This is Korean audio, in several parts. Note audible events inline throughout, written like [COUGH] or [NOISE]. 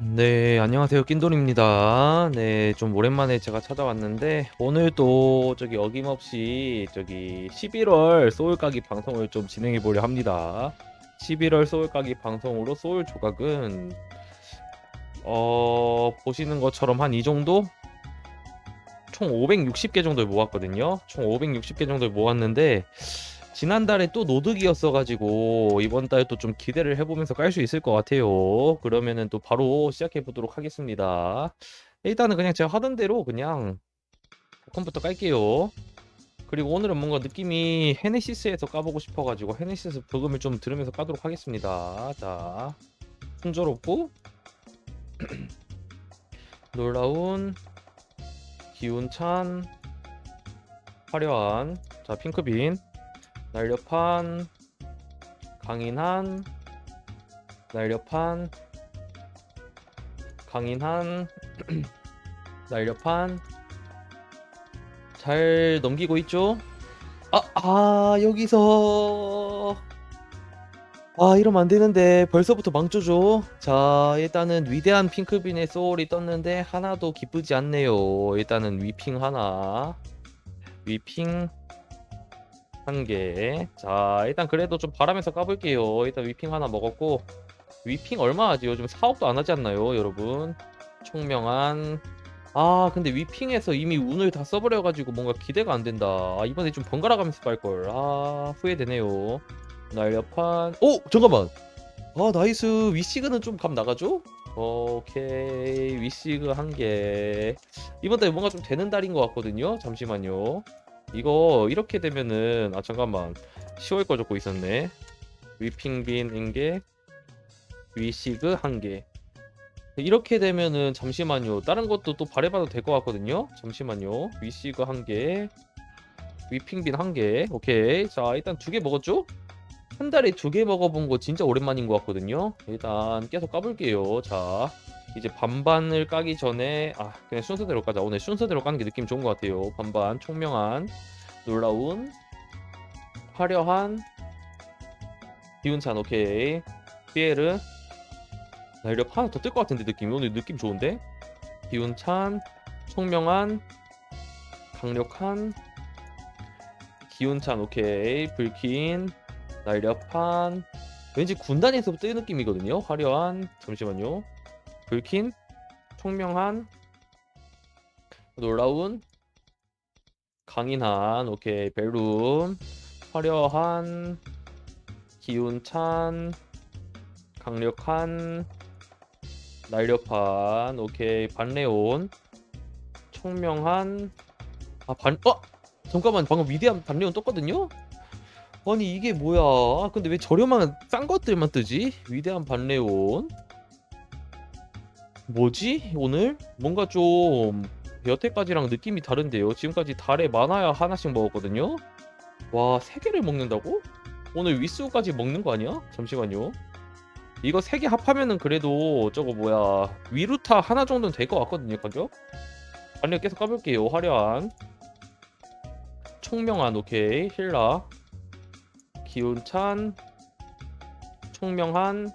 네, 안녕하세요. 낀돌입니다. 네, 좀 오랜만에 제가 찾아왔는데, 오늘도 저기 어김없이 저기 11월 소울 까기 방송을 좀 진행해 보려 합니다. 11월 소울 까기 방송으로 소울 조각은, 어, 보시는 것처럼 한 이 정도? 총 560개 정도를 모았거든요. 총 560개 정도를 모았는데, 지난달에 또 노득이었어가지고 이번 달또좀 기대를 해보면서 깔 수 있을 것 같아요. 그러면은 또 바로 시작해 보도록 하겠습니다. 일단은 그냥 제가 하던 대로 그냥 컴부터 깔게요. 그리고 오늘은 뭔가 느낌이 헤네시스에서 까보고 싶어가지고 헤네시스 부금을 좀 들으면서 까도록 하겠습니다. 자, 순조롭고 [CLEARS THROAT] 놀라운 기운찬 화려한 자 핑크빈 날렵한 강인한 날렵한 강인한 [CLEARS THROAT] 날렵한 잘 넘기고 있죠? 아, 아 여기서. 아 이러면 안 되는데 벌써부터 망조죠? 자 일단은 위대한 핑크빈의 소울이 떴는데 하나도 기쁘지 않네요. 일단은 위핑 하나. 위핑 한 개. 자, 일단 그래도 좀 바라면서 까볼게요. 일단 위핑 하나 먹었고, 위핑 얼마 하지? 요즘 4억도 안 하지 않나요, 여러분? 총명한. 아, 근데 위핑에서 이미 운을 다 써버려가지고 뭔가 기대가 안 된다. 아, 이번에 좀 번갈아 가면서 빨걸. 아, 후회되네요. 날렵한. 오! 잠깐만! 아, 나이스. 위시그는 좀 감 나가죠? 오케이. 위시그 한 개. 이번 달에 뭔가 좀 되는 달인 것 같거든요. 잠시만요. 이거 이렇게 되면은 아 잠깐만. 10월 거 적고 있었네. 위핑빈 인게 위시그 한개. 이렇게 되면은 잠시만요. 다른 것도 또 바래봐도 될 것 같거든요. 잠시만요. 위시그 한개 위핑빈 한개. 오케이. 자 일단 두 개 먹었죠? 한 달에 두 개 먹어본 거 진짜 오랜만인 것 같거든요. 일단 계속 까볼게요. 자 이제 반반을 까기 전에 아 그냥 순서대로 까자. 오늘 순서대로 까는 게 느낌 좋은 것 같아요. 반반 총명한 놀라운 화려한 기운찬 오케이. 피에르. 날렵 하나 더 뜰 것 같은데 느낌이 오늘 느낌 좋은데? 기운찬 총명한 강력한 기운찬 오케이. 불킨 날렵한. 왠지 군단에서 뜨는 느낌이거든요. 화려한. 잠시만요 불킨, 총명한, 놀라운, 강인한, 오케이, 벨룸, 화려한, 기운찬, 강력한, 날렵한, 오케이, 반레온, 총명한, 아, 반, 어? 잠깐만, 방금 위대한 반레온 떴거든요? 아니, 이게 뭐야. 아, 근데 왜 저렴한 싼 것들만 뜨지? 위대한 반레온. 뭐지? 오늘? 뭔가 좀 여태까지랑 느낌이 다른데요. 지금까지 달에 많아야 하나씩 먹었거든요. 와, 세 개를 먹는다고? 오늘 위스까지 먹는 거 아니야? 잠시만요. 이거 세 개 합하면은 그래도 저거 뭐야 위루타 하나 정도는 될 것 같거든요 가격 아니요 계속 까볼게요 화려한 총명한 오케이 힐라 기운찬 총명한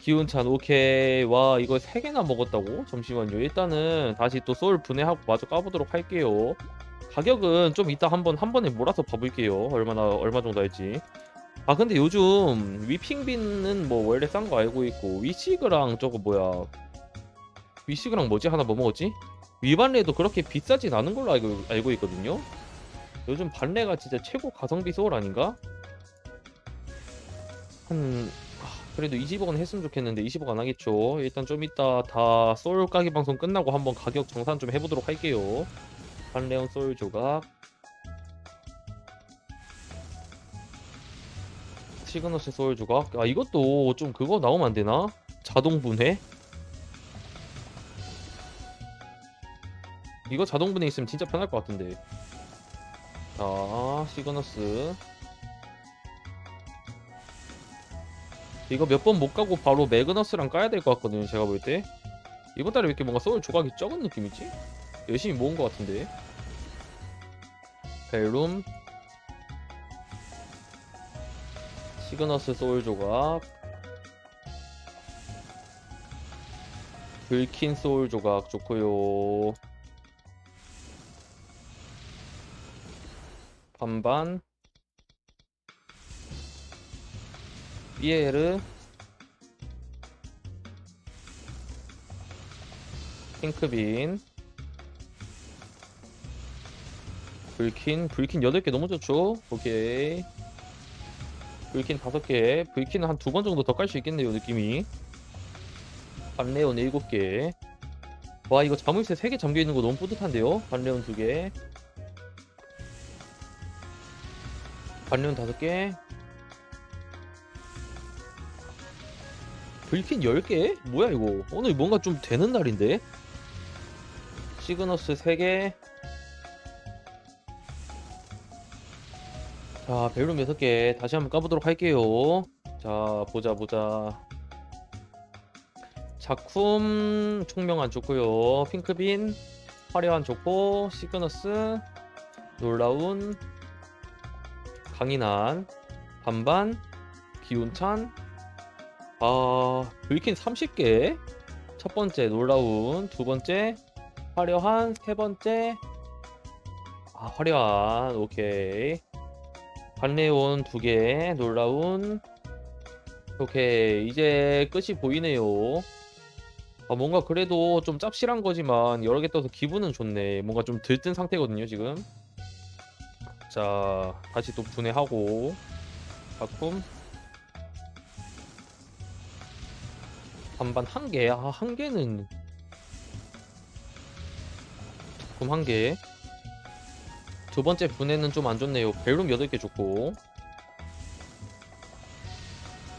기운찬 오케이 와 이거 세 개나 먹었다고? 잠시만요. 일단은 다시 또 소울 분해하고 마저 까보도록 할게요. 가격은 좀 이따 한번 한 번에 몰아서 봐볼게요. 얼마나 얼마 정도 할지. 아 근데 요즘 위핑빈은 뭐 원래 싼 거 알고 있고 위시그랑 저거 뭐야? 위시그랑 뭐지? 하나 뭐 먹었지? 위반레도 그렇게 비싸진 않은 걸로 알고, 알고 있거든요. 요즘 반레가 진짜 최고 가성비 소울 아닌가? 한 그래도 20억은 했으면 좋겠는데 20억 안 하겠죠. 일단 좀 이따 다 소울 까기 방송 끝나고 한번 가격 정산 좀 해보도록 할게요. 반레온 소울 조각. 시그너스 소울 조각. 아 이것도 좀 그거 나오면 안 되나? 자동 분해? 이거 자동 분해 있으면 진짜 편할 것 같은데. 자, 시그너스. 이거 몇 번 못 가고 바로 매그너스랑 까야 될 것 같거든요 제가 볼 때. 이번 달에 왜 이렇게 뭔가 소울 조각이 적은 느낌이지? 열심히 모은 것 같은데. 벨룸. 시그너스 소울 조각. 불킨 소울 조각 좋고요. 반반 피에르 핑크빈. 불킨 불킨 8개 너무 좋죠? 오케이. 불킨 5개. 불킨은 한 두 번 정도 더 깔 수 있겠네요 느낌이. 반레온 7개. 와 이거 자물쇠 3개 잠겨있는 거 너무 뿌듯한데요? 반레온 2개. 반레온 5개 불킨 10개? 뭐야 이거? 오늘 뭔가 좀 되는 날인데? 시그너스 3개. 자 벨룸 6개. 다시 한번 까보도록 할게요. 자 보자 보자. 작품 총명 안 좋고요. 핑크빈 화려한 좋고 시그너스 놀라운 강인한 반반 기운찬 아 불킨 30개. 첫 번째 놀라운 두 번째 화려한 세 번째 아 화려한. 오케이. 반레온 두 개 놀라운. 오케이. 이제 끝이 보이네요. 아 뭔가 그래도 좀 짭실한 거지만 여러 개 떠서 기분은 좋네. 뭔가 좀 들뜬 상태거든요 지금. 자 다시 또 분해하고. 작품 반반 한 개. 아, 한 개는 작품 한 개. 두 번째 분해는 좀 안 좋네요. 벨룸 8개 좋고.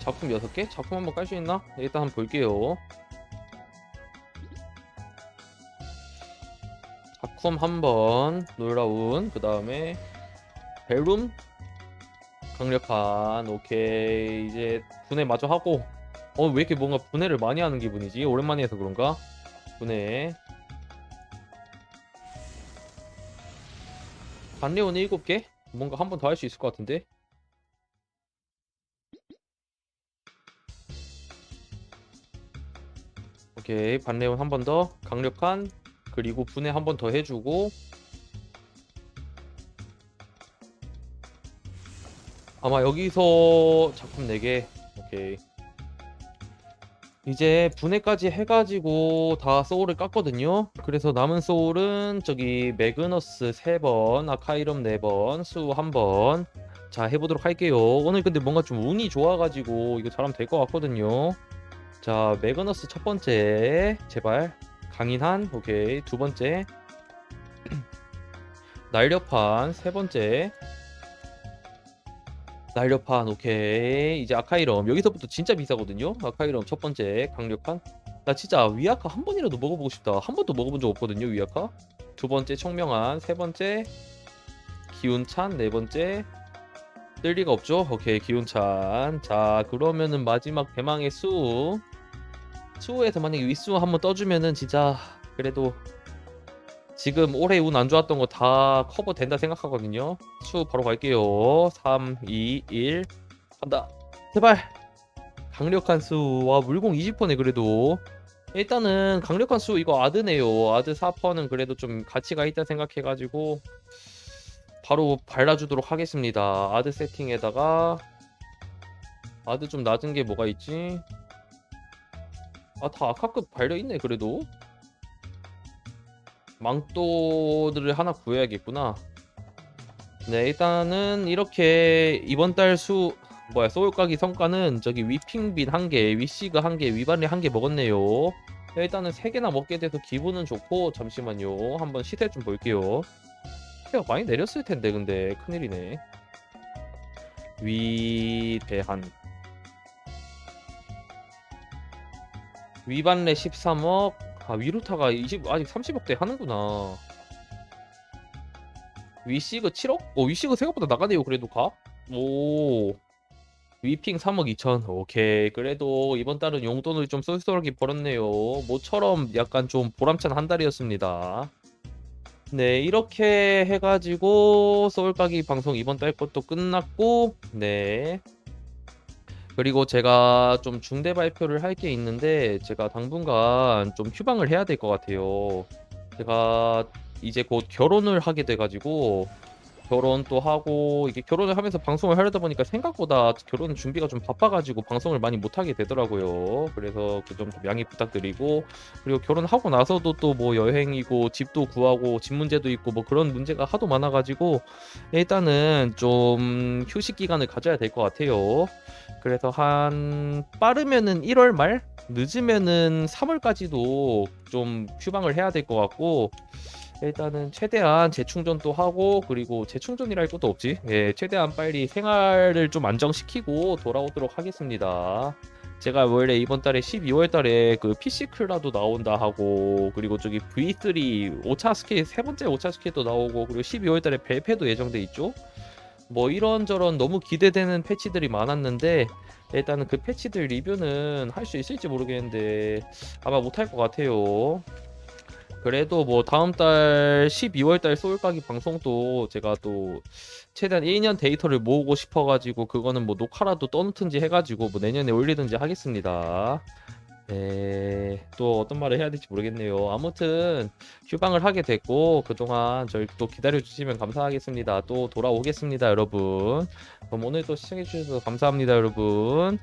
작품 6개? 작품 한번 깔 수 있나? 일단 한번 볼게요. 작품 한번 놀라운 그 다음에 벨룸 강력한 오케이 이제 분해 마저 하고 어, 왜 이렇게 뭔가 분해를 많이 하는 기분이지? 오랜만에 해서 그런가? 분해. 반레온 7개? 뭔가 한 번 더 할 수 있을 것 같은데? 오케이, 반레온 한 번 더. 강력한. 그리고 분해 한 번 더 해주고. 아마 여기서 작품 4개. 오케이. 이제 분해까지 해가지고 다 소울을 깠거든요. 그래서 남은 소울은 저기 매그너스 3번, 아카이럼 4번, 수 1번. 자, 해보도록 할게요. 오늘 근데 뭔가 좀 운이 좋아가지고 이거 잘하면 될 것 같거든요. 자, 매그너스 첫 번째. 제발. 강인한. 오케이. 두 번째. [CLEARS THROAT] 날렵한. 세 번째. 날렵한 오케이. 이제 아카이럼. 여기서부터 진짜 비싸거든요? 아카이럼 첫 번째 강력한. 나 진짜 위아카 한 번이라도 먹어보고 싶다. 한 번도 먹어본 적 없거든요 위아카. 두 번째 청명한. 세 번째 기운찬. 네 번째 뜰 리가 없죠? 오케이 기운찬. 자 그러면은 마지막 대망의 수. 수에서 만약에 윗수 한번 떠주면은 진짜 그래도 지금 올해 운 안 좋았던 거 다 커버 된다 생각하거든요. 수 바로 갈게요. 3, 2, 1 간다. 제발. 강력한 수. 와 물공 20%네 그래도. 일단은 강력한 수 이거 아드네요. 아드 4%는 그래도 좀 가치가 있다 생각해가지고 바로 발라주도록 하겠습니다. 아드 세팅에다가 아드 좀 낮은 게 뭐가 있지? 아 다 아카급 발려 있네 그래도. 망토들을 하나 구해야겠구나. 네, 일단은 이렇게 이번 달 수 뭐야 소울까기 성과는 저기 위핑빈 한 개, 위시그 한 개, 위반리 한 개 먹었네요. 네, 일단은 세 개나 먹게 돼서 기분은 좋고 잠시만요. 한번 시세 좀 볼게요. 시세가 많이 내렸을 텐데 근데 큰일이네. 위대한 위반레 13억 아 위루타가 20 아직 30억대 하는구나. 위시그 7억? 어 위시그 생각보다 나가네요 그래도 가? 오 위핑 3억 2천 오케이 그래도 이번 달은 용돈을 좀 쏠쏠하게 벌었네요 모처럼 약간 좀 보람찬 한 달이었습니다 네 이렇게 해가지고 서울가기 방송 이번 달 것도 끝났고 네 그리고 제가 좀 중대 발표를 할 게 있는데 제가 당분간 좀 휴방을 해야 될 것 같아요. 제가 이제 곧 결혼을 하게 돼 가지고 결혼도 하고 이게 결혼을 하면서 방송을 하려다 보니까 생각보다 결혼 준비가 좀 바빠 가지고 방송을 많이 못 하게 되더라고요. 그래서 그점 좀 양해 부탁드리고 그리고 결혼하고 나서도 또 뭐 여행이고 집도 구하고 집 문제도 있고 뭐 그런 문제가 하도 많아 가지고 일단은 좀 휴식 기간을 가져야 될 것 같아요. 그래서 한 빠르면은 1월 말, 늦으면은 3월까지도 좀 휴방을 해야 될 것 같고 일단은 최대한 재충전도 하고 그리고 재충전이랄 것도 없지. 예, 최대한 빨리 생활을 좀 안정시키고 돌아오도록 하겠습니다. 제가 원래 이번 달에 12월 달에 그 PC 클라도 나온다 하고 그리고 저기 V3 5차 스케일 세 번째 5차 스케일도 나오고 그리고 12월 달에 벨페도 예정돼 있죠. 뭐 이런저런 너무 기대되는 패치들이 많았는데 일단은 그 패치들 리뷰는 할 수 있을지 모르겠는데 아마 못할 것 같아요. 그래도 뭐 다음 달 12월 달 소울까기 방송도 제가 또 최대한 1년 데이터를 모으고 싶어가지고 그거는 뭐 녹화라도 떠놓든지 해가지고 뭐 내년에 올리든지 하겠습니다. 네, 또 어떤 말을 해야 될지 모르겠네요. 아무튼 휴방을 하게 됐고 그동안 저희 또 기다려 주시면 감사하겠습니다. 또 돌아오겠습니다, 여러분. 그럼 오늘도 시청해 주셔서 감사합니다, 여러분.